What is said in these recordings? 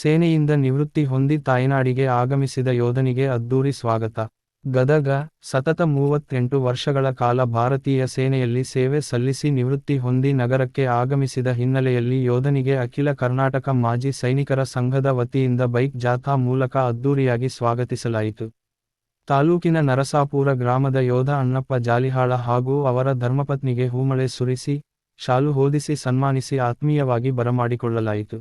ಸೇನೆಯಿಂದ ನಿವೃತ್ತಿ ಹೊಂದಿ ತಾಯ್ನಾಡಿಗೆ ಆಗಮಿಸಿದ ಯೋಧನಿಗೆ ಅದ್ದೂರಿ ಸ್ವಾಗತ. ಗದಗ, ಸತತ ಮೂವತ್ತೆಂಟು ವರ್ಷಗಳ ಕಾಲ ಭಾರತೀಯ ಸೇನೆಯಲ್ಲಿ ಸೇವೆ ಸಲ್ಲಿಸಿ ನಿವೃತ್ತಿ ಹೊಂದಿ ನಗರಕ್ಕೆ ಆಗಮಿಸಿದ ಹಿನ್ನೆಲೆಯಲ್ಲಿ ಯೋಧನಿಗೆ ಅಖಿಲ ಕರ್ನಾಟಕ ಮಾಜಿ ಸೈನಿಕರ ಸಂಘದ ವತಿಯಿಂದ ಬೈಕ್ ಜಾಥಾ ಮೂಲಕ ಅದ್ದೂರಿಯಾಗಿ ಸ್ವಾಗತಿಸಲಾಯಿತು. ತಾಲೂಕಿನ ನರಸಾಪುರ ಗ್ರಾಮದ ಯೋಧ ಅಣ್ಣಪ್ಪ ಜಾಲಿಹಾಳ ಹಾಗೂ ಅವರ ಧರ್ಮಪತ್ನಿಗೆ ಹೂಮಳೆ ಸುರಿಸಿ, ಶಾಲು ಹೋದಿಸಿ ಸನ್ಮಾನಿಸಿ ಆತ್ಮೀಯವಾಗಿ ಬರಮಾಡಿಕೊಳ್ಳಲಾಯಿತು.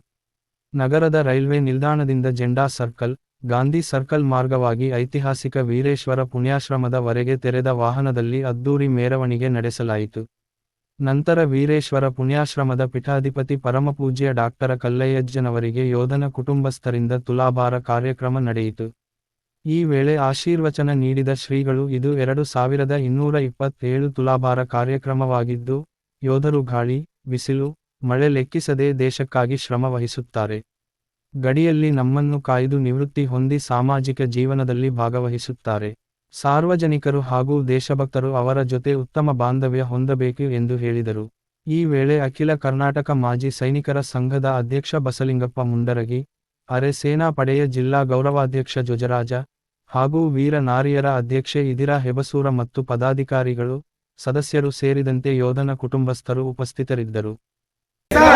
ನಗರದ ರೈಲ್ವೆ ನಿಲ್ದಾಣದಿಂದ ಜೆಂಡಾ ಸರ್ಕಲ್, ಗಾಂಧಿ ಸರ್ಕಲ್ ಮಾರ್ಗವಾಗಿ ಐತಿಹಾಸಿಕ ವೀರೇಶ್ವರ ಪುಣ್ಯಾಶ್ರಮದ ವರೆಗೆ ತೆರೆದ ವಾಹನದಲ್ಲಿ ಅದ್ದೂರಿ ಮೆರವಣಿಗೆ ನಡೆಸಲಾಯಿತು. ನಂತರ ವೀರೇಶ್ವರ ಪುಣ್ಯಾಶ್ರಮದ ಪೀಠಾಧಿಪತಿ ಪರಮಪೂಜ್ಯ ಡಾಕ್ಟರ ಕಲ್ಲಯ್ಯಜ್ಜನವರಿಗೆ ಯೋಧನ ಕುಟುಂಬಸ್ಥರಿಂದ ತುಲಾಭಾರ ಕಾರ್ಯಕ್ರಮ ನಡೆಯಿತು. ಈ ವೇಳೆ ಆಶೀರ್ವಚನ ನೀಡಿದ ಶ್ರೀಗಳು, ಇದು ಎರಡು ಸಾವಿರದ ಇನ್ನೂರ ಇಪ್ಪತ್ತೇಳು ತುಲಾಭಾರ ಕಾರ್ಯಕ್ರಮವಾಗಿದ್ದು, ಯೋಧರು ಗಾಳಿ, ಬಿಸಿಲು ಮಳೆ ಲೆಕ್ಕಿಸದೆ ದೇಶಕ್ಕಾಗಿ ಶ್ರಮವಹಿಸುತ್ತಾರೆ ಗಡಿಯಲ್ಲಿ ನಮ್ಮನ್ನು ಕಾಯ್ದು ನಿವೃತ್ತಿ ಹೊಂದಿ ಸಾಮಾಜಿಕ ಜೀವನದಲ್ಲಿ ಭಾಗವಹಿಸುತ್ತಾರೆ. ಸಾರ್ವಜನಿಕರು ಹಾಗೂ ದೇಶಭಕ್ತರು ಅವರ ಜೊತೆ ಉತ್ತಮ ಬಾಂಧವ್ಯ ಹೊಂದಬೇಕು ಎಂದು ಹೇಳಿದರು. ಈ ವೇಳೆ ಅಖಿಲ ಕರ್ನಾಟಕ ಮಾಜಿ ಸೈನಿಕರ ಸಂಘದ ಅಧ್ಯಕ್ಷ ಬಸಲಿಂಗಪ್ಪ ಮುಂಡರಗಿ, ಅರೆ ಸೇನಾ ಪಡೆಯ ಜಿಲ್ಲಾ ಗೌರವಾಧ್ಯಕ್ಷ ಜೊಜರಾಜ ಹಾಗೂ ವೀರ ನಾರಿಯರ ಅಧ್ಯಕ್ಷೆ ಇದಿರಾ ಹೆಬಸೂರ ಮತ್ತು ಪದಾಧಿಕಾರಿಗಳು, ಸದಸ್ಯರು ಸೇರಿದಂತೆ ಯೋಧನ ಕುಟುಂಬಸ್ಥರು ಉಪಸ್ಥಿತರಿದ್ದರು.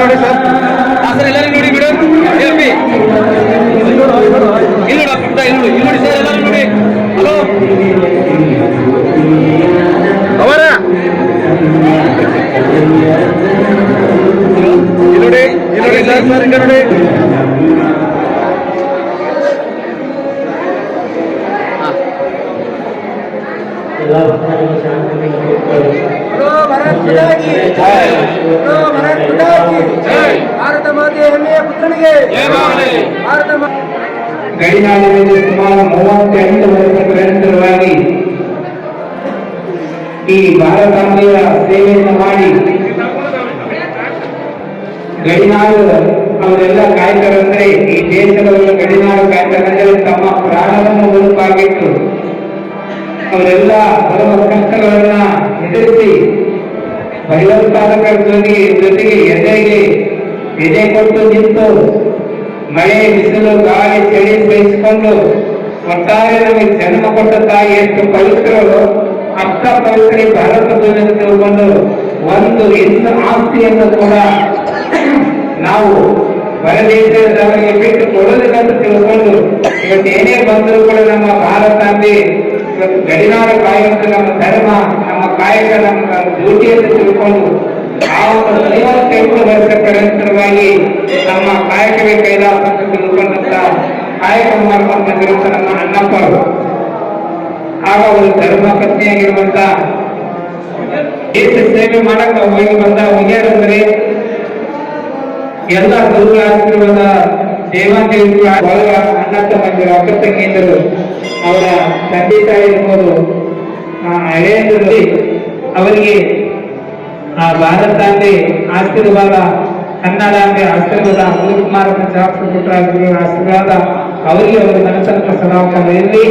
ನೋಡಿ ಸರ್ ಸರ್ ಎಲ್ಲರೂ ನೋಡಿ ಮೇಡಮ್ ಇಲ್ಲಿ ನೋಡಿ ಪುಟ್ಟ ಇಲ್ಲಿ ನೋಡಿ ಇಲ್ಲಿ ನೋಡಿ ಸರ್ ಎಲ್ಲರೂ ನೋಡಿ ಹಲೋ ಅವರ ಇಲ್ಲಿ ನೋಡಿ ಇಲ್ಲಿ ನೋಡಿ ಸರ್ ಸರ್ ಹಿಂಗೆ ನೋಡಿ ಭಾರತ ಮಾತೆಯ ಹೆಮ್ಮೆಯ ಪುತ್ರನಿಗೆ. ಭಾರತ ಗಡಿನಾಡಿನಲ್ಲಿ ಸುಮಾರು ಮೂವತ್ತೆಂಟು ವರ್ಷಗಳ ನಿರಂತರವಾಗಿ ಈ ಭಾರತಾಂಬೆಯ ಸೇವೆಯನ್ನು ಮಾಡಿ ಗಡಿನಾಡು ಅವರೆಲ್ಲ ಕಾಯ್ತಾರಂದ್ರೆ ಈ ದೇಶದವರ ಗಡಿನಾಡು ಕಾಯ್ತಾರಂದ್ರೆ ತಮ್ಮ ಪ್ರಾಣವನ್ನು ಮುಡುಪಾಗಿಟ್ಟು ಅವರೆಲ್ಲ ಬರುವ ಕಷ್ಟಗಳನ್ನ ಎದುರಿಸಿ ಭಯೋತ್ಪಾದಕರ ಜೊತೆಗೆ ಜೊತೆಗೆ ಎದೆಗೆ ಎದೆ ಕೊಟ್ಟು ನಿಂತು ಮಳೆ ಬಿಸಿಲು ಗಾಳಿ ಚಳಿ ಸಹಿಸಿಕೊಂಡು ಒಟ್ಟಾರೆ ನಮಗೆ ಜನ್ಮ ಕೊಟ್ಟ ತಾಯಿ ಎಷ್ಟು ಪವಿತ್ರರು ಅಷ್ಟ ಪವಿತ್ರ ಈ ಭಾರತ ಭೂಮಿಯನ್ನು ತಿಳ್ಕೊಂಡು ಒಂದು ಹೆಣ್ಣು ಆಸ್ತಿಯನ್ನು ಕೂಡ ನಾವು ಹೊರದೇಶದವರಿಗೆ ಬಿಟ್ಟು ಕೊಡೋದಿಲ್ಲ ಅಂತ ತಿಳ್ಕೊಂಡು ಇವತ್ತು ಏನೇ ಬಂದರೂ ಕೂಡ ನಮ್ಮ ಭಾರತಾಂಬೆ ಇವತ್ತು ಗಡಿನಾಡ ಕಾಯುವುದು ನಮ್ಮ ಧರ್ಮ ನಮ್ಮ ಕಾಯಕ ನಮ್ಮ ಡ್ಯೂಟಿಯನ್ನು ತಿಳ್ಕೊಂಡು ಒಂದು ಐವತ್ತೆಂಟು ವರ್ಷಗಳ ನಂತರವಾಗಿ ನಮ್ಮ ಕಾಯಕವೇ ಕೈಲಾಸ ಅಂತ ತಿಳ್ಕೊಂಡಂತ ಕಾಯಕ ಮಾಡ್ಕೊಂಡು ಬಂದಿರುವಂತ ನಮ್ಮ ಅಣ್ಣಪ್ಪರು. ಆಗ ಅವರು ಧರ್ಮ ಪತ್ನಿಯಾಗಿರುವಂತ ದೇಶ ಸೇವೆ ಮಾಡಕ್ಕೆ ಹೋಗಿ ಬಂದ ಹುಡುಗಿಯರಂದ್ರೆ ಎಲ್ಲ ದೇವಾಂತರಿಗಳ ಒಳಗ ಅಣ್ಣ ತಮ್ಮಂದಿರು ಅಕ್ಕ ತಂಗಿಯಂದರು ಅವರ ತಂದೆ ತಾಯಿ ಇರ್ಬೋದು ಹಳೆಯಂದಿರಲ್ಲಿ ಅವರಿಗೆ ಆ ಭಾರತಾಂಬೆ ಆಶೀರ್ವಾದ ಕನ್ನಡಾಂಬೆ ಆಶೀರ್ವಾದ ಗುರುಕುಮಾರ ಪಂಚಾಕ್ಷ ಪುತ್ರ ಆಶೀರ್ವಾದ ಅವರಿಗೆ ಅವರ ಮನಸ್ಸನ್ನು ಸದಾಕಾಲ ಇರಲಿ